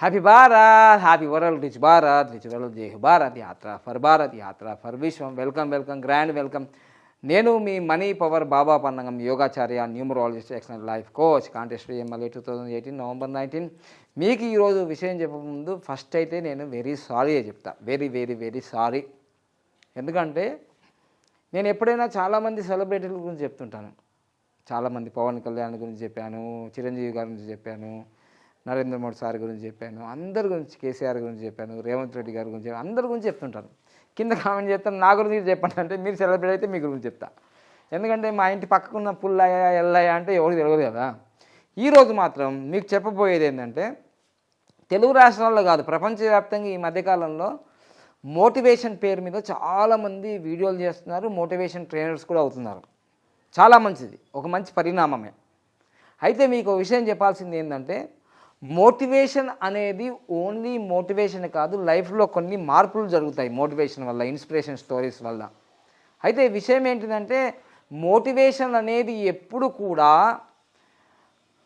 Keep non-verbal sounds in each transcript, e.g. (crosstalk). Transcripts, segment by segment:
Happy Bharat happy world rich Bharat rich world Jai Bharat Yatra for Bharat Yatra for Vishwam welcome welcome grand welcome నేను మీ money power Baba పన్నంగం యోగాచార్య numerologist excellent life coach contest MLA two thousand eighteen November nineteen మీకు ఈరోజు విషయం చెప్పకముందు first అయితే నేను very sorry చెప్తా. Very very very sorry ఎందుకంటే నేను ఎప్పుడైనా చాలామంది సెలబ్రిటీల గురించి చెప్తుంటాను. చాలామంది పవన్ కళ్యాణ్ గురించి చెప్పాను చిరంజీవి గారి గురించి చెప్పాను నరేంద్ర మోడీ సార్ గురించి చెప్పాను అందరి గురించి కేసీఆర్ గురించి చెప్పాను రేవంత్ రెడ్డి గారి గురించి చెప్పాను అందరి గురించి చెప్తుంటాను. కింద కామెంట్ చెప్తాను నా గురించి చెప్పండి అంటే మీరు సెలబ్రిటీ అయితే మీ గురించి చెప్తా. ఎందుకంటే మా ఇంటి పక్కకున్న పుల్లయ్య ఎల్లయ్య అంటే ఎవరు తెలియదు కదా. ఈరోజు మాత్రం మీకు చెప్పబోయేది ఏంటంటే తెలుగు రాష్ట్రాల్లో కాదు ప్రపంచవ్యాప్తంగా ఈ మధ్యకాలంలో మోటివేషన్ పేరు మీద చాలామంది వీడియోలు చేస్తున్నారు మోటివేషన్ ట్రైనర్స్ కూడా అవుతున్నారు. చాలా మంచిది ఒక మంచి పరిణామమే. అయితే మీకు విషయం చెప్పాల్సింది ఏంటంటే మోటివేషన్ అనేది ఓన్లీ మోటివేషన్ కాదు లైఫ్లో కొన్ని మార్పులు జరుగుతాయి మోటివేషన్ వల్ల ఇన్స్పిరేషన్ స్టోరీస్ వల్ల. అయితే విషయం ఏంటిదంటే మోటివేషన్ అనేది ఎప్పుడు కూడా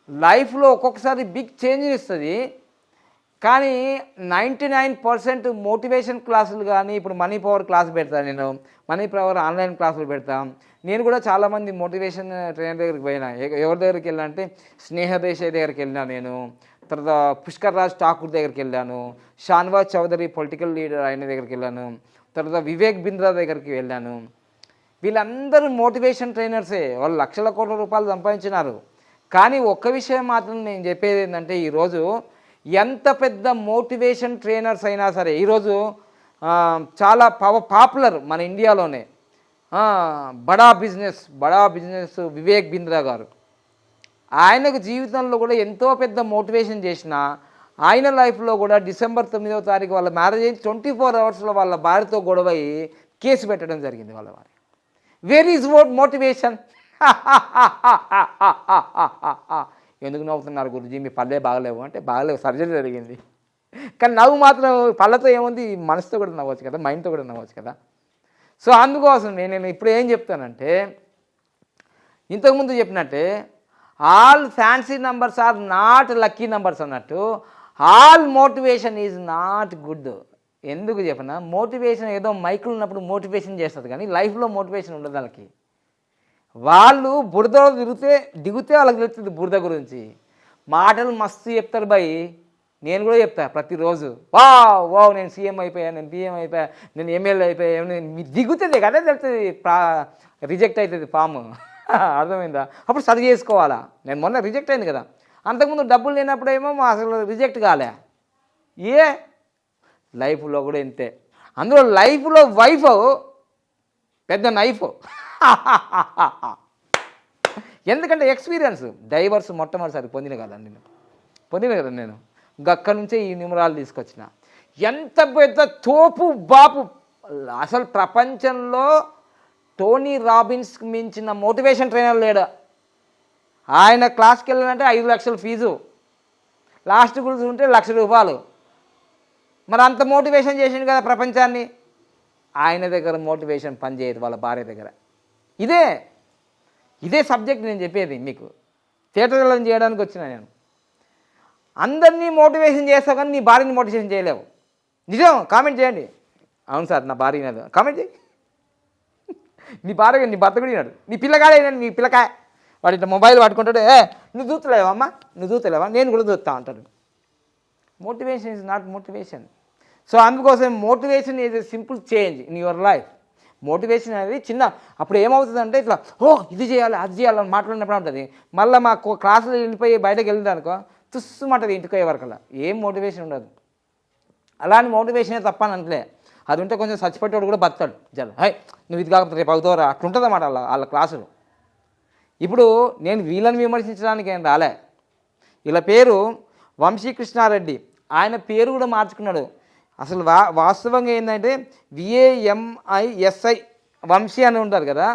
లైఫ్లో ఒక్కొక్కసారి బిగ్ చేంజ్ ఇస్తుంది. కానీ నైంటీ నైన్ పర్సెంట్ మోటివేషన్ క్లాసులు కానీ ఇప్పుడు మనీ పవర్ క్లాస్ పెడతాను నేను. మనీ పవర్ ఆన్లైన్ క్లాసులు పెడతాం. నేను కూడా చాలామంది మోటివేషన్ ట్రైనర్ దగ్గరికి పోయినా. ఎవరి దగ్గరికి వెళ్ళాలంటే అంటే స్నేహదేశాయ్ దగ్గరికి వెళ్ళినా నేను. తర్వాత పుష్కర్ రాజ్ ఠాకూర్ దగ్గరికి వెళ్ళాను. షాన్వాజ్ చౌదరి పొలిటికల్ లీడర్ ఆయన దగ్గరికి వెళ్ళాను. తర్వాత వివేక్ బింద్రా దగ్గరికి వెళ్ళాను. వీళ్ళందరూ మోటివేషన్ ట్రైనర్సే వాళ్ళు లక్షల కోట్ల రూపాయలు సంపాదించినారు. కానీ ఒక్క విషయం మాత్రం నేను చెప్పేది ఏంటంటే ఈరోజు ఎంత పెద్ద మోటివేషన్ ట్రైనర్స్ అయినా సరే ఈరోజు చాలా పవ పాపులర్ మన ఇండియాలోనే. బడా బిజినెస్ బడా బిజినెస్ వివేక్ బింద్రా గారు. ఆయనకు జీవితంలో కూడా ఎంతో పెద్ద మోటివేషన్ చేసిన ఆయన లైఫ్లో కూడా డిసెంబర్ తొమ్మిదవ తారీఖు వాళ్ళ మ్యారేజ్ అయింది. ట్వంటీ ఫోర్ అవర్స్లో వాళ్ళ భార్యతో గొడవ అయ్యి కేసు పెట్టడం జరిగింది వాళ్ళ వారి వేర్ ఈజ్ వోట్ మోటివేషన్ ఎందుకు నవ్వుతున్నారు గురుజీ? మీ పళ్ళే బాగలేవు అంటే బాగలేవు సర్జరీ జరిగింది. కానీ నవ్వు మాత్రం పళ్ళతో ఏముంది? మనసుతో కూడా నవ్వచ్చు కదా మైండ్తో కూడా నవ్వచ్చు కదా. సో అందుకోసం నేను నేను ఇప్పుడు ఏం చెప్తానంటే ఇంతకుముందు చెప్పినట్టే all fancy numbers are not lucky numbers అన్నట్టు. All motivation is not good ఎందుకు చెప్పిన? మోటివేషన్ ఏదో మైకులు ఉన్నప్పుడు మోటివేషన్ చేస్తుంది కానీ లైఫ్లో మోటివేషన్ ఉండదు వాళ్ళకి. వాళ్ళు బురదలో దిగితే దిగితే వాళ్ళకి తెలుస్తుంది బురద గురించి. మాటలు మస్తు చెప్తారు భయ్ నేను కూడా చెప్తా ప్రతిరోజు. వా వా నేను సీఎం అయిపోయా నేను పిఎం అయిపోయా నేను ఎమ్మెల్యే అయిపోయా నేను దిగుతుంది కదా తెలుస్తుంది రిజెక్ట్ అవుతుంది పాము (laughs) అర్థమైందా? అప్పుడు సరి చేసుకోవాలా నేను మొన్న రిజెక్ట్ అయింది కదా. అంతకుముందు డబ్బులు లేనప్పుడేమో మా అసలు రిజెక్ట్ కాలే. ఏ? లైఫ్లో కూడా ఇంతే. అందులో లైఫ్లో వైఫ్ పెద్ద నైఫ్. (laughs) ఎందుకంటే ఎక్స్పీరియన్స్ డైవర్స్ మొట్టమొదటిసారి పొందిన కదా నేను పొందిన కదా నేను. గక్క నుంచే ఈ నిమరాలు తీసుకొచ్చిన. ఎంత పెద్ద తోపు బాపు. అసలు ప్రపంచంలో టోనీ రాబిన్స్కి మించిన మోటివేషన్ ట్రైనర్ లేడు. ఆయన క్లాస్కి వెళ్ళాలంటే ఐదు లక్షల ఫీజు. లాస్ట్ గురించి ఉంటే లక్ష రూపాయలు. మరి అంత మోటివేషన్ చేసిండు కదా ప్రపంచాన్ని. ఆయన దగ్గర మోటివేషన్ పనిచేయదు వాళ్ళ భార్య దగ్గర. ఇదే ఇదే సబ్జెక్ట్ నేను చెప్పేది మీకు. థియేటర్లను చేయడానికి వచ్చిన నేను. అందరినీ మోటివేషన్ చేస్తావు కానీ నీ భార్యని మోటివేషన్ చేయలేవు. నిజం? కామెంట్ చేయండి. అవును సార్ నా భార్య కామెంట్ చేయి. నీ భార్య నీ భర్త కూడా వినాడు. నీ పిల్లగాడే నీ పిల్లకాయ. వాడు ఇట్లా మొబైల్ పట్టుకుంటాడు ఏ నువ్వు చూస్తలేవా అమ్మా? నువ్వు చూస్తలేవా నేను కూడా చూస్తా అంటాడు. Motivation is not motivation so అందుకోసం motivation is a simple change in your life motivation అనేది చిన్న అప్పుడు ఏమవుతుందంటే ఇట్లా ఓ ఇది చేయాలి అది చేయాలని మాట్లాడినప్పుడు ఉంటుంది మళ్ళీ మా కో- క్లాసులో వెళ్ళిపోయి బయటకు వెళ్ళిందనుకో తుస్సు తుస్సుమంటది ఇంటికి పోయే వరకల్లా. ఏం మోటివేషన్ ఉండదు. అలాంటి మోటివేషనే తప్పని అంటలే అది ఉంటే కొంచెం చచ్చిపెట్టేవాడు కూడా బతాడు జర హై నువ్వు ఇది కాకపోతే రేపు అవుతావరా అట్లుంటుంది అన్నమాట వాళ్ళ వాళ్ళ క్లాసులు. ఇప్పుడు నేను వీళ్ళని విమర్శించడానికి ఏం రాలే. వీళ్ళ పేరు వంశీకృష్ణారెడ్డి. ఆయన పేరు కూడా మార్చుకున్నాడు. అసలు వా వాస్తవంగా ఏంటంటే విఏఎంఐఎస్ఐ వంశీ అని ఉంటారు కదా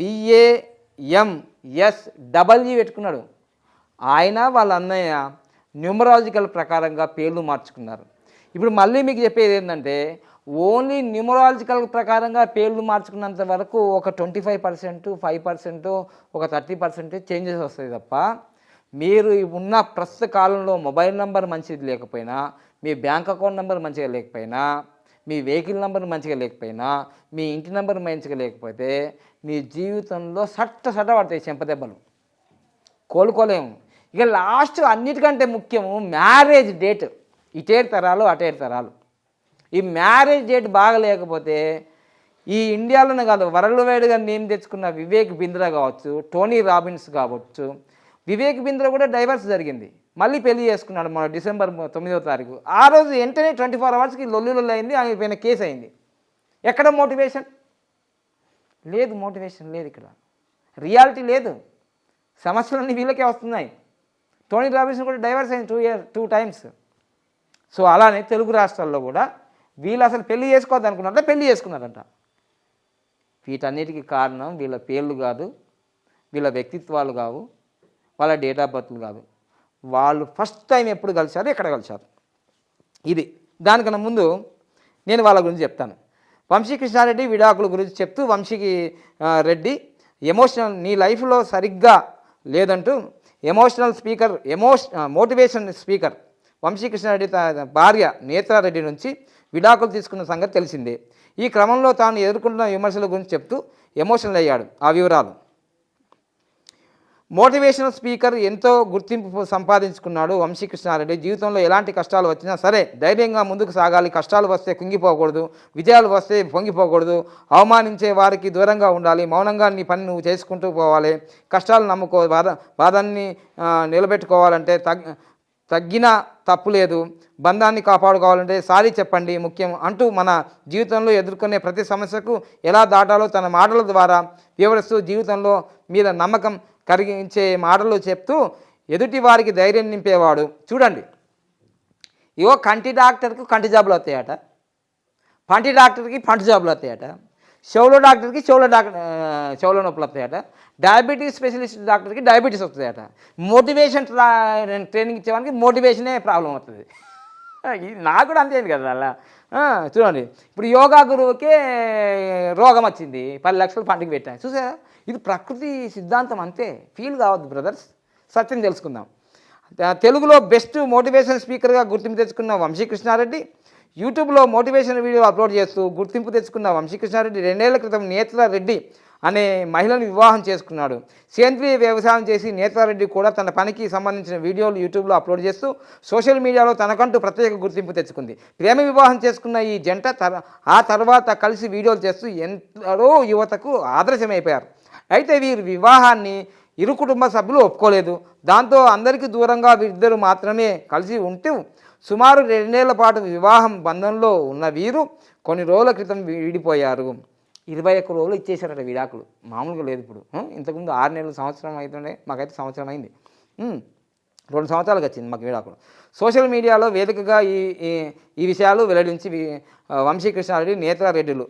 విఏఎంఎస్ డబల్యూ పెట్టుకున్నాడు. ఆయన వాళ్ళ అన్నయ్య న్యూమరాలజికల్ ప్రకారంగా పేర్లు మార్చుకున్నారు. ఇప్పుడు మళ్ళీ మీకు చెప్పేది ఏంటంటే ఓన్లీ న్యూమరాలజికల్ ప్రకారంగా పేర్లు మార్చుకున్నంత వరకు ఒక twenty five percent five percent ఒక థర్టీ పర్సెంట్ చేంజెస్ వస్తాయి తప్ప మీరు ఉన్న ప్రస్తుత కాలంలో మొబైల్ నెంబర్ మంచిది లేకపోయినా మీ బ్యాంక్ అకౌంట్ నెంబర్ మంచిగా లేకపోయినా మీ వెహికల్ నెంబర్ మంచిగా లేకపోయినా మీ ఇంటి నెంబర్ మంచిగా లేకపోతే మీ జీవితంలో సట్ట సట్ట పడతాయి చెంపదెబ్బలు కోలుకోలేము. ఇక లాస్ట్ అన్నిటికంటే ముఖ్యము మ్యారేజ్ డేట్ ఇటేడు తరాలు అటేడు తరాలు. ఈ మ్యారేజ్ డేట్ బాగలేకపోతే ఈ ఇండియాలోనే కాదు వరల్డ్ వైడ్గా నేమ్ తెచ్చుకున్న వివేక్ బింద్రా కావచ్చు టోనీ రాబిన్స్ కావచ్చు వివేక్ బింద్రా కూడా డైవర్స్ జరిగింది. మళ్ళీ పెళ్ళి చేసుకున్నాడు మన డిసెంబర్ తొమ్మిదవ తారీఖు. ఆ రోజు వెంటనే ట్వంటీ ఫోర్ అవర్స్కి లొల్లు లొల్లు అయింది ఆయన పైన కేసు అయింది. ఎక్కడ మోటివేషన్? లేదు మోటివేషన్ లేదు ఇక్కడ. రియాలిటీ లేదు. సమస్యలన్నీ వీళ్ళకే వస్తున్నాయి. టోనీ రాబిన్స్ కూడా డైవర్స్ అయింది two year two times. So అలానే తెలుగు రాష్ట్రాల్లో కూడా వీళ్ళు అసలు పెళ్ళి చేసుకోవద్దు అనుకున్నారంట పెళ్ళి చేసుకున్నారంట. వీటన్నిటికీ కారణం వీళ్ళ పేర్లు కాదు వీళ్ళ వ్యక్తిత్వాలు కావు వాళ్ళ డేట్ ఆఫ్ బర్త్లు కాదు. వాళ్ళు ఫస్ట్ టైం ఎప్పుడు కలిశారు ఎక్కడ కలిశారు? ఇది. దానికన్నా ముందు నేను వాళ్ళ గురించి చెప్తాను. వంశీకృష్ణారెడ్డి విడాకుల గురించి చెప్తూ వంశీకి రెడ్డి ఎమోషనల్ నీ లైఫ్లో సరిగ్గా లేదంటూ ఎమోషనల్ స్పీకర్ ఎమోష్ మోటివేషన్ స్పీకర్ వంశీకృష్ణారెడ్డి తన భార్య నేత్రారెడ్డి నుంచి విడాకులు తీసుకున్న సంగతి తెలిసిందే. ఈ క్రమంలో తాను ఎదుర్కొంటున్న విమర్శల గురించి చెప్తూ ఎమోషనల్ అయ్యాడు ఆ వివరాలు. మోటివేషనల్ స్పీకర్ ఎంతో గుర్తింపు సంపాదించుకున్నాడు వంశీకృష్ణారెడ్డి. జీవితంలో ఎలాంటి కష్టాలు వచ్చినా సరే ధైర్యంగా ముందుకు సాగాలి. కష్టాలు వస్తే కుంగిపోకూడదు. విజయాలు వస్తే పొంగిపోకూడదు. అవమానించే వారికి దూరంగా ఉండాలి. మౌనంగా నీ పని నువ్వు చేసుకుంటూ పోవాలి. కష్టాలు నమ్ముకో. బాధ బాధాన్ని నిలబెట్టుకోవాలంటే తగ్ తగ్గినా తప్పు లేదు. బంధాన్ని కాపాడుకోవాలంటే సారీ చెప్పండి ముఖ్యం అంటూ మన జీవితంలో ఎదుర్కొనే ప్రతి సమస్యకు ఎలా దాటాలో తన మాటల ద్వారా వివరిస్తూ జీవితంలో మీద నమ్మకం కలిగించే మాటలు చెప్తూ ఎదుటి వారికి ధైర్యం నింపేవాడు. చూడండి. ఇవో కంటి డాక్టర్కి కంటి జాబులు వస్తాయట. పంటి డాక్టర్కి పంటి జాబులు వస్తాయట. చెవుల డాక్టర్కి చెవుల డాక్టర్ ఆ, చెవుల నొప్పులు వస్తాయట. డయాబెటీస్ స్పెషలిస్ట్ డాక్టర్కి డయాబెటీస్ వస్తాయట. మోటివేషన్ ట్రైనింగ్ ఇచ్చేవానికి మోటివేషనే ప్రాబ్లం అవుతుంది ఇది నాకు కూడా అంతేంది కదా అలా. చూడండి. ఇప్పుడు యోగా గురువుకే రోగం వచ్చింది. పది లక్షలు పండుగ పెట్టాను చూసారా? ఇది ప్రకృతి సిద్ధాంతం అంతే. ఫీల్ కావద్దు బ్రదర్స్. సత్యం తెలుసుకుందాం. తెలుగులో బెస్ట్ మోటివేషన్ స్పీకర్గా గుర్తింపు తెచ్చుకున్న వంశీకృష్ణారెడ్డి యూట్యూబ్లో మోటివేషన్ వీడియో అప్లోడ్ చేస్తూ గుర్తింపు తెచ్చుకున్న వంశీకృష్ణారెడ్డి రెండేళ్ళ క్రితం నేత్ర రెడ్డి అనే మహిళను వివాహం చేసుకున్నాడు. సేంద్రియ వ్యవసాయం చేసి నేత్రారెడ్డి కూడా తన పనికి సంబంధించిన వీడియోలు యూట్యూబ్లో అప్లోడ్ చేస్తూ సోషల్ మీడియాలో తనకంటూ ప్రత్యేక గుర్తింపు తెచ్చుకుంది. ప్రేమ వివాహం చేసుకున్న ఈ జంట తర ఆ తర్వాత కలిసి వీడియోలు చేస్తూ ఎందరో యువతకు ఆదర్శమైపోయారు. అయితే వీరి వివాహాన్ని ఇరు కుటుంబ సభ్యులు ఒప్పుకోలేదు. దాంతో అందరికీ దూరంగా వీరిద్దరు మాత్రమే కలిసి ఉంటూ సుమారు రెండేళ్ళ పాటు వివాహం బంధంలో ఉన్న వీరు కొన్ని రోజుల క్రితం విడిపోయారు. ఇరవై ఒక్క రోజులు ఇచ్చేసారట విడాకులు. మామూలుగా లేదు ఇప్పుడు. ఇంతకుముందు ఆరు నెలలు సంవత్సరం అవుతుండే మాకైతే సంవత్సరం అయింది. రెండు సంవత్సరాలకు వచ్చింది మాకు విడాకులు. సోషల్ మీడియాలో వేదికగా ఈ ఈ- విషయాలు వెల్లడించి వంశీకృష్ణారెడ్డి నేత్రారెడ్డిలు.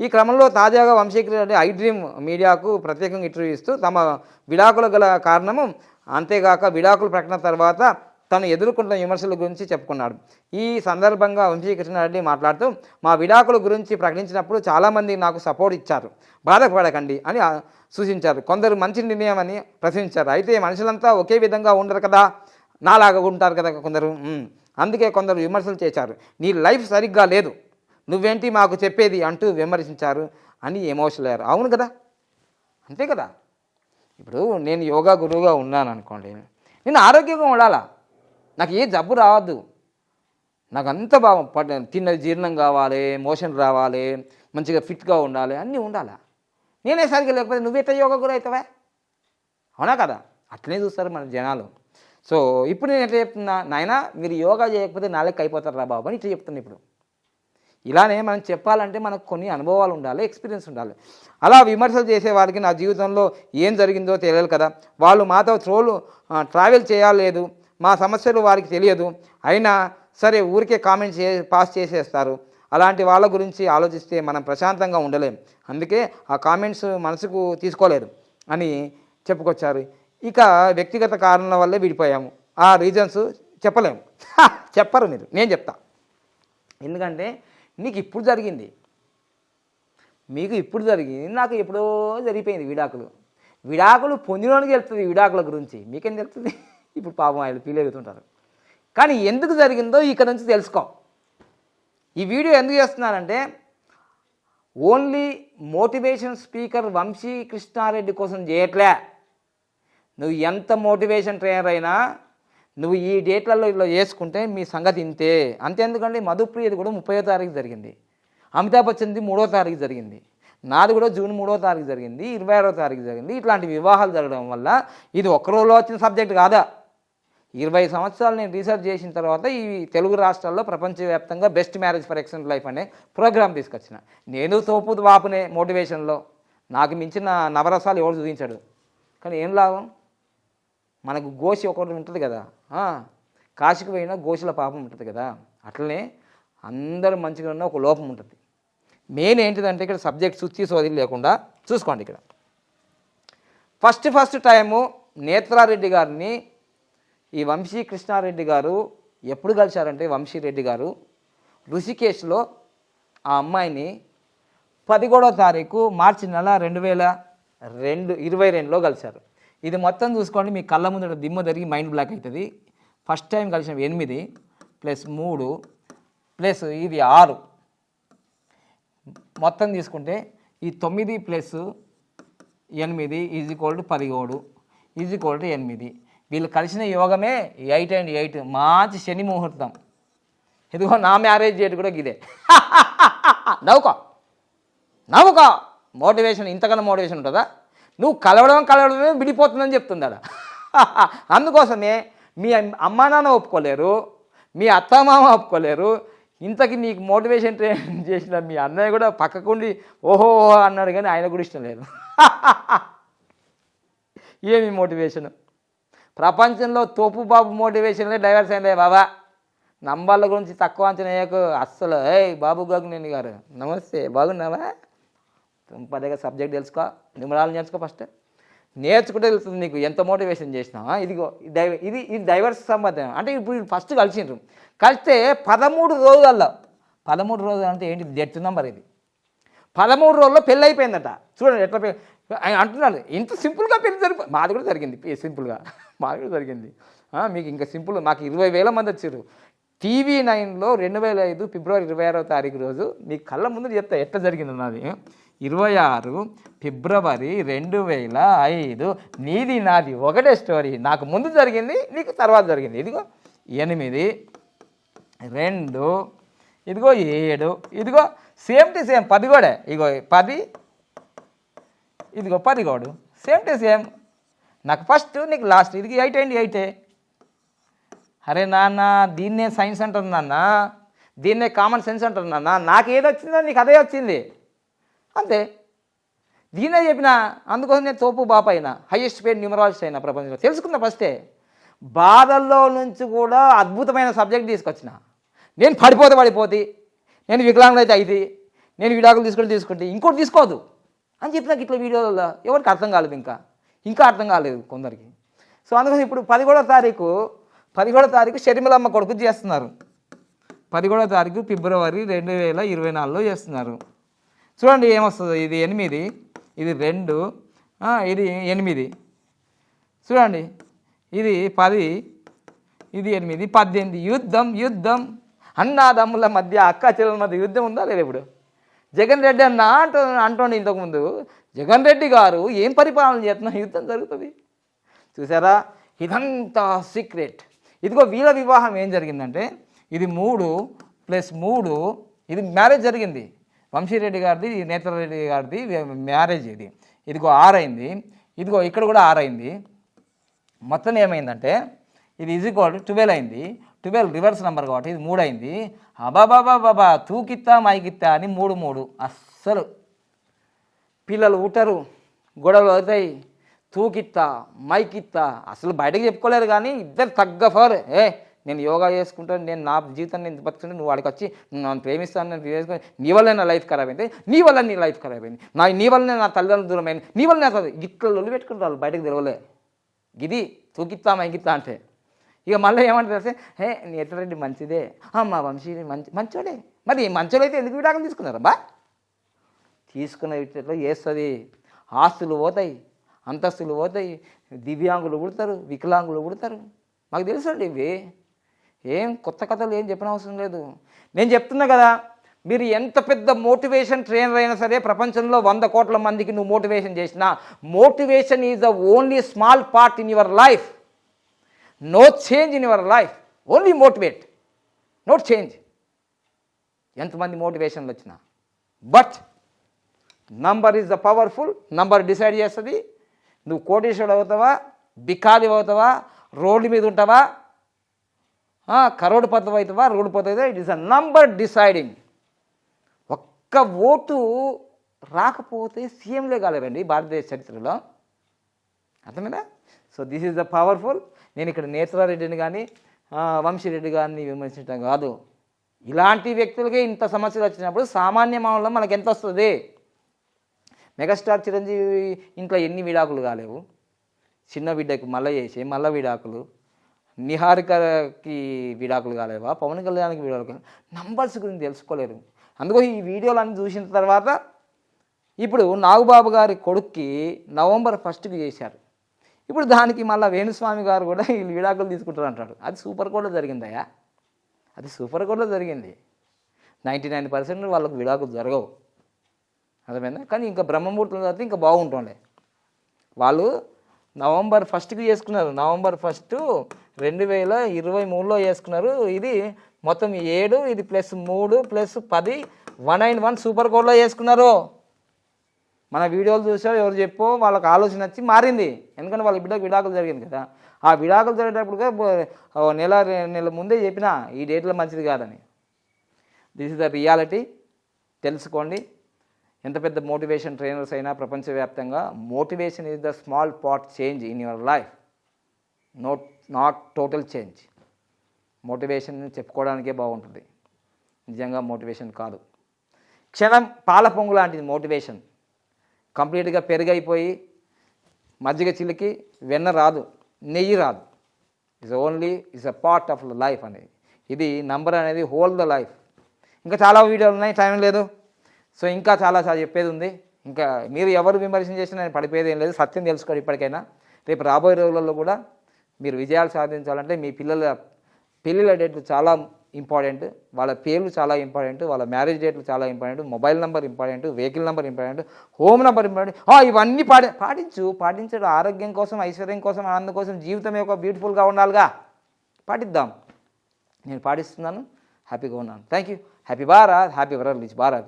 ఈ- క్రమంలో తాజాగా వంశీకృష్ణారెడ్డి ఐ డ్రీమ్ మీడియాకు ప్రత్యేకంగా ఇంటర్వ్యూ ఇస్తూ తమ విడాకులు గల కారణము అంతేగాక విడాకుల ప్రకటన తర్వాత తను ఎదుర్కొంటున్న విమర్శల గురించి చెప్పుకున్నాడు. ఈ సందర్భంగా వంశీకృష్ణారెడ్డి మాట్లాడుతూ మా విడాకుల గురించి ప్రకటించినప్పుడు చాలామంది నాకు సపోర్ట్ ఇచ్చారు. బాధపడకండి అని సూచించారు. కొందరు మంచి నిర్ణయం అని ప్రశ్నించారు. అయితే మనుషులంతా ఒకే విధంగా ఉండరు కదా? నాలాగా ఉంటారు కదా కొందరు? అందుకే కొందరు విమర్శలు చేశారు. నీ లైఫ్ సరిగ్గా లేదు. నువ్వేంటి మాకు చెప్పేది? అంటూ విమర్శించారు అని ఎమోషనల్ అయ్యారు. అవును కదా? అంతే కదా? ఇప్పుడు నేను యోగా గురువుగా ఉన్నాను అనుకోండి నేను ఆరోగ్యంగా ఉండాలా? నాకు ఏ జబ్బు రావద్దు. నాకు అంత బాగా తిన్నది జీర్ణం కావాలి మోషన్ రావాలి మంచిగా ఫిట్గా ఉండాలి అన్నీ ఉండాలా? నేనే సరిగ్గా లేకపోతే నువ్వెట్లా యోగా గురు అవుతావా? అవునా కదా? అట్లనే చూస్తారు మన జనాలు. సో ఇప్పుడు నేను ఎట్లా చెప్తున్నా నాయనా మీరు యోగా చేయకపోతే నాలుగు అయిపోతారు రా బాబు అని ఇట్లా చెప్తున్నా ఇప్పుడు. ఇలానే మనం చెప్పాలంటే మనకు కొన్ని అనుభవాలు ఉండాలి ఎక్స్పీరియన్స్ ఉండాలి. అలా విమర్శలు చేసే వారికి నా జీవితంలో ఏం జరిగిందో తెలియదు కదా. వాళ్ళు మాతో ట్రోలు ట్రావెల్ చేయలేదు మా సమస్యలు వారికి తెలియదు. అయినా సరే ఊరికే కామెంట్ చే పాస్ చేసేస్తారు. అలాంటి వాళ్ళ గురించి ఆలోచిస్తే మనం ప్రశాంతంగా ఉండలేం. అందుకే ఆ కామెంట్స్ మనసుకు తీసుకోలేదు అని చెప్పుకొచ్చారు. ఇక వ్యక్తిగత కారణాల వల్లే విడిపోయాము. ఆ రీజన్స్ చెప్పలేము. చెప్పరు మీరు. నేను చెప్తా. ఎందుకంటే నీకు ఇప్పుడు జరిగింది. మీకు ఇప్పుడు జరిగింది. నాకు ఎప్పుడో జరిగిపోయింది విడాకులు. విడాకులు పొందినోనికి తెలుస్తుంది విడాకుల గురించి. మీకేం తెలుస్తుంది? ఇప్పుడు పాపం ఆయన ఫీల్ అవుతుంటారు కానీ ఎందుకు జరిగిందో ఇక్కడ నుంచి తెలుసుకో. ఈ వీడియో ఎందుకు చేస్తున్నానంటే only motivation speaker Vamshi Krishna Reddy కోసం చేయట్లే. నువ్వు ఎంత మోటివేషన్ ట్రైనర్ అయినా నువ్వు ఈ డేట్లలో ఇలా చేసుకుంటే మీ సంగతి ఇంతే. అంతేందుకండి మధుప్రియది కూడా ముప్పై తారీఖు జరిగింది. అమితాబ్ బచ్చన్ది మూడో తారీఖు జరిగింది. నాది కూడా జూన్ మూడో తారీఖు జరిగింది ఇరవై ఆరో తారీఖు జరిగింది. ఇట్లాంటి వివాహాలు జరగడం వల్ల ఇది ఒక్క రోజులో వచ్చిన సబ్జెక్ట్ కాదా? ఇరవై సంవత్సరాలు నేను రీసెర్చ్ చేసిన తర్వాత ఈ తెలుగు రాష్ట్రాల్లో ప్రపంచవ్యాప్తంగా best marriage for excellent life అనే ప్రోగ్రామ్ తీసుకొచ్చిన. నేను తోపు వాపునే మోటివేషన్లో. నాకు మించిన నవరసాలు ఎవరు చూపించాడు. కానీ ఏం లాభం? మనకు గోషి ఒకటి ఉంటుంది కదా. కాశీకి పోయినా గోషుల పాపం ఉంటుంది కదా. అట్లనే అందరూ మంచిగా ఉన్న ఒక లోపం ఉంటుంది. మెయిన్ ఏంటిదంటే ఇక్కడ సబ్జెక్ట్ సుచ్చి సోది లేకుండా చూసుకోండి ఇక్కడ. ఫస్ట్ ఫస్ట్ టైము నేత్రారెడ్డి గారిని ఈ వంశీ కృష్ణారెడ్డి గారు ఎప్పుడు కలిశారంటే వంశీరెడ్డి గారు? ఋషికేశ్లో ఆ అమ్మాయిని పదిహేడో తారీఖు మార్చి నెల రెండు వేల రెండు ఇరవై రెండులో కలిశారు. ఇది మొత్తం చూసుకోండి మీ కళ్ళ ముందర దిమ్మ జరిగి మైండ్ బ్లాక్ అవుతుంది. ఫస్ట్ టైం కలిసిన ఎనిమిది ప్లస్ మూడు ప్లస్ ఇది ఆరు. మొత్తం తీసుకుంటే ఈ తొమ్మిది ప్లస్ ఎనిమిది ఈజ్ ఈక్వల్ టు పదిహేడు ఈజ్ ఈక్వల్ టు ఎనిమిది. వీళ్ళు కలిసిన యోగమే ఎయిట్ అండ్ ఎయిట్ మంచి శని ముహూర్తం. ఇదిగో నా మ్యారేజ్ డేట్ కూడా ఇదే. (laughs) నవ్వుకో. నవ్వుకో. మోటివేషన్ ఇంతకన్నా మోటివేషన్ ఉంటుందా? నువ్వు కలవడం కలవడమే విడిపోతుందని చెప్తుందాడ (laughs) అందుకోసమే మీ అమ్మా నాన్న ఒప్పుకోలేరు మీ అత్తమామ ఒప్పుకోలేరు ఇంతకి నీకు మోటివేషన్ ట్రైన్ (laughs) చేసిన మీ అన్నయ్య కూడా పక్కకుండి ఓహో ఓహో అన్నాడు కానీ ఆయన కూడా ఇష్టం లేదు. ఏమి మోటివేషన్? ప్రపంచంలో తోపు బాబు మోటివేషన్లే డైవర్స్ అయిందే బాబా. నంబర్ల గురించి తక్కువ అంచనా వేయకు. అస్సలు. ఏయ్ బాబు గోగునేని గారు. నమస్తే. బాగున్నావా? పదేగా సబ్జెక్ట్ తెలుసుకో. నిమరాలు నేర్చుకో ఫస్ట్. నేర్చుకుంటే తెలుస్తుంది నీకు ఎంత మోటివేషన్ చేసినావా? ఇదిగో డై ఇది ఇది డైవర్స్ సంబంధం. అంటే ఇప్పుడు ఫస్ట్ కలిసిండ్రు. కలిస్తే పదమూడు రోజుల్లో పదమూడు రోజులు అంటే ఏంటి డెత్ నెంబర్ ఇది. పదమూడు రోజుల్లో పెళ్ళి అయిపోయిందట. చూడండి ఎట్లా ఆయన అంటున్నాడు ఇంత సింపుల్గా పెళ్ళి జరిపి మాది కూడా జరిగింది. సింపుల్గా. మాకు జరిగింది. మీకు ఇంకా సింపుల్ మాకు ఇరవై వేల మంది వచ్చారు. టీవీ నైన్లో రెండు వేల ఐదు ఫిబ్రవరి ఇరవై ఆరో తారీఖు రోజు మీ కళ్ళ ముందు చెప్తా ఎట్లా జరిగింది నాది? ఇరవై ఆరు ఫిబ్రవరి రెండు వేల ఐదు నీది నాది ఒకటే స్టోరీ. నాకు ముందు జరిగింది నీకు తర్వాత జరిగింది. ఇదిగో ఎనిమిది రెండు ఇదిగో ఏడు ఇదిగో సేమ్ టు సేమ్ పది కూడా. ఇగో పది ఇదిగో పది గోడు సేమ్ టు సేమ్ నాకు ఫస్ట్ నీకు లాస్ట్ ఇది ఎయిట్ అండి ఎయిటే అరే నాన్న దీన్నే సైన్స్ అంటారు నాన్న. దీన్నే కామన్ సెన్స్ అంటారు నాన్న. నాకు ఏది వచ్చిందో నీకు అదే వచ్చింది. అంతే. దీనే చెప్పిన అందుకోసం నేను తోపు బాప అయినా హైయెస్ట్ పేడ్ న్యూమరాలజిస్ట్ అయినా ప్రపంచంలో. తెలుసుకున్నా ఫస్టే బాధల్లో నుంచి కూడా అద్భుతమైన సబ్జెక్ట్ తీసుకొచ్చిన. నేను పడిపోతే పడిపోతే నేను వికలాంగులు అయితే అయితే నేను విడాకులు తీసుకుంటే తీసుకుంటే ఇంకోటి తీసుకోదు. అని చెప్పినాక ఇట్లా వీడియోలలో ఎవరికి అర్థం కాలేదు ఇంకా. ఇంకా అర్థం కాలేదు కొందరికి. సో అందుకని ఇప్పుడు పదిహేడో తారీఖు పదిహేడో తారీఖు షర్మిలమ్మ కొడుకు చేస్తున్నారు. పదిహేడో తారీఖు ఫిబ్రవరి రెండు వేల ఇరవై నాలుగులో చేస్తున్నారు. చూడండి ఏమొస్తుంది? ఇది ఎనిమిది ఇది రెండు ఇది ఎనిమిది. చూడండి ఇది పది ఇది ఎనిమిది పద్దెనిమిది. యుద్ధం యుద్ధం. అన్నాదమ్ముల మధ్య అక్క చెల్లెల మధ్య యుద్ధం ఉందా లేదా ఇప్పుడు? జగన్ రెడ్డి అన్న అంటూ అంటోండి ఇంతకుముందు జగన్ రెడ్డి గారు ఏం పరిపాలన చేస్తున్నా యుద్ధం జరుగుతుంది. చూసారా? ఇదంతా సీక్రెట్ ఇదిగో వీళ్ళ వివాహం ఏం జరిగిందంటే ఇది మూడు ప్లస్ మూడు ఇది మ్యారేజ్ జరిగింది. వంశీరెడ్డి గారిది నేత్రరెడ్డి గారిది మ్యారేజ్ ఇది. ఇదిగో ఆరైంది ఇదిగో ఇక్కడ కూడా ఆరైంది మొత్తం ఏమైందంటే ఇది ఈజ్ ఈక్వల్ ట్వెల్వ్ అయింది. ట్వెల్వ్ రివర్స్ నెంబర్ కాబట్టి ఇది మూడు అయింది. అబాబాబా బాబా తూకిత్తా మైకిత్తా అని మూడు మూడు. అస్సలు పిల్లలు ఉంటారు గొడవలు అవుతాయి. తూకిత్తా మైకిత్తా అసలు బయటకు చెప్పుకోలేరు కానీ ఇద్దరు తగ్గ ఫర్. ఏ నేను యోగా చేసుకుంటాను నేను నా జీవితాన్ని నేను బతుకుంటే నువ్వు వాడికి వచ్చి నువ్వు నన్ను ప్రేమిస్తాను నేను చేసుకుని నీ వల్ల నా లైఫ్ ఖరాబ్ అయింది నీ వల్ల నీ లైఫ్ ఖరాబ్ అయింది నా నీ వల్లనే నా తల్లిదండ్రులు దూరం అయింది నీ వల్ల నాకు గిట్ల లొల్లి పెట్టుకుంటారు బయటకు తెలవలే. ఇది తూకిత్తా మైకిత్తా అంటే. ఇక మళ్ళీ ఏమంటారు అంటే హే నేత్రరెడ్డి మంచిదే. మా వంశీ మంచి మంచోడే. మరి మంచోడైతే ఎందుకు విడాకం తీసుకున్నారా బా తీసుకునే వీటిలో వేస్తుంది ఆస్తులు పోతాయి అంతస్తులు పోతాయి దివ్యాంగులు పుడతారు వికలాంగులు పుడతారు. మాకు తెలుసండి ఇవి. ఏం కొత్త కథలు ఏం చెప్పిన అవసరం లేదు. నేను చెప్తున్నా కదా మీరు ఎంత పెద్ద మోటివేషన్ ట్రైనర్ అయినా సరే ప్రపంచంలో వంద కోట్ల మందికి నువ్వు మోటివేషన్ చేసినా motivation is the only small part in your life. No change in your life. Only motivate not change. ఎంతమంది మోటివేషన్లు వచ్చినా. But number is the powerful number decide చేస్తుంది. నువ్వు కోటీశ్వరుడు అవుతావా? బికాలి అవుతావా? రోడ్డు మీద ఉంటావా? కరోడు పద్ధతి అవుతావా? రోడ్డు పద్ధతి it is a number deciding ఒక్క ఓటు రాకపోతే సీఎంలే కాలేరండి భారతదేశ చరిత్రలో. అర్థమైనా so this is the powerful నేను ఇక్కడ నేత్రారెడ్డిని కానీ వంశీరెడ్డి గారిని విమర్శించడం కాదు. ఇలాంటి వ్యక్తులకే ఇంత సమస్యలు వచ్చినప్పుడు సామాన్య మామూలు మనకు ఎంత వస్తుంది? మెగాస్టార్ చిరంజీవి ఇంట్లో ఎన్ని విడాకులు కాలేవు. చిన్న బిడ్డకి మళ్ళీ చేసి మళ్ళీ విడాకులు. నిహారికకి విడాకులు కాలేవా? పవన్ కళ్యాణ్కి విడాకులు నంబర్స్ గురించి తెలుసుకోలేరు. అందుకో ఈ వీడియోలన్నీ చూసిన తర్వాత ఇప్పుడు నాగబాబు గారి కొడుక్కి నవంబర్ ఫస్ట్కి చేశారు. ఇప్పుడు దానికి మళ్ళీ వేణుస్వామి గారు కూడా వీళ్ళు విడాకులు తీసుకుంటారు అంటాడు అది సూపర్ కోర్టులో జరిగిందయ్యా. అది సూపర్ కోర్టులో జరిగింది. నైంటీ నైన్ పర్సెంట్ వాళ్ళకు విడాకులు జరగవు. అర్థమైందా? కానీ ఇంకా బ్రహ్మముహూర్తం తర్వాత ఇంకా బాగుంటుండే. వాళ్ళు నవంబర్ ఫస్ట్కి చేసుకున్నారు. నవంబర్ ఫస్ట్ రెండు వేల ఇరవై మూడులో చేసుకున్నారు. ఇది మొత్తం ఏడు ఇది ప్లస్ మూడు ప్లస్ పది వన్ నైన్ వన్ సూపర్ కోడ్లో చేసుకున్నారు. మన వీడియోలు చూసా ఎవరు చెప్పో వాళ్ళకి ఆలోచన వచ్చి మారింది. ఎందుకంటే వాళ్ళ బిడ్డకు విడాకులు జరిగింది కదా. ఆ విడాకులు జరిగేటప్పుడుగా నెల నెల ముందే చెప్పిన ఈ డేట్లో మంచిది కాదని. దిస్ ఇస్ ద రియాలిటీ తెలుసుకోండి. ఎంత పెద్ద మోటివేషన్ ట్రైనర్స్ అయినా ప్రపంచవ్యాప్తంగా motivation is the small part change in your life not not total change motivation చెప్పుకోవడానికే బాగుంటుంది. నిజంగా మోటివేషన్ కాదు. క్షణం పాల పొంగు లాంటిది మోటివేషన్. కంప్లీట్గా పెరుగైపోయి మజ్జిగ చిలికి వెన్న రాదు నెయ్యి రాదు. Is only is a part of life అనేది. ఇది నంబర్ అనేది హోల్ ద లైఫ్ ఇంకా చాలా వీడియోలు ఉన్నాయి టైం లేదు. సో ఇంకా చాలా చాలా చెప్పేది ఉంది. ఇంకా మీరు ఎవరు విమర్శన చేసినా నేను పడిపోయేది ఏం లేదు. సత్యం తెలుసుకోండి ఇప్పటికైనా. రేపు రాబోయే రోజులలో కూడా మీరు విజయాలు సాధించాలంటే మీ పిల్లల పెళ్ళిళ్ళ డేట్లు చాలా ఇంపార్టెంట్. వాళ్ళ పేర్లు చాలా ఇంపార్టెంట్. వాళ్ళ మ్యారేజ్ డేట్లు చాలా important. Mobile number important. Vehicle number important. Home number important. ఇవన్నీ పాటి పాటించు. పాటించడం ఆరోగ్యం కోసం ఐశ్వర్యం కోసం ఆనందం కోసం జీవితం యొక్క బ్యూటిఫుల్గా ఉండాలిగా. పాటిద్దాం. నేను పాటిస్తున్నాను. హ్యాపీగా ఉన్నాను. Thank you happy Bharat. Happy world Bharat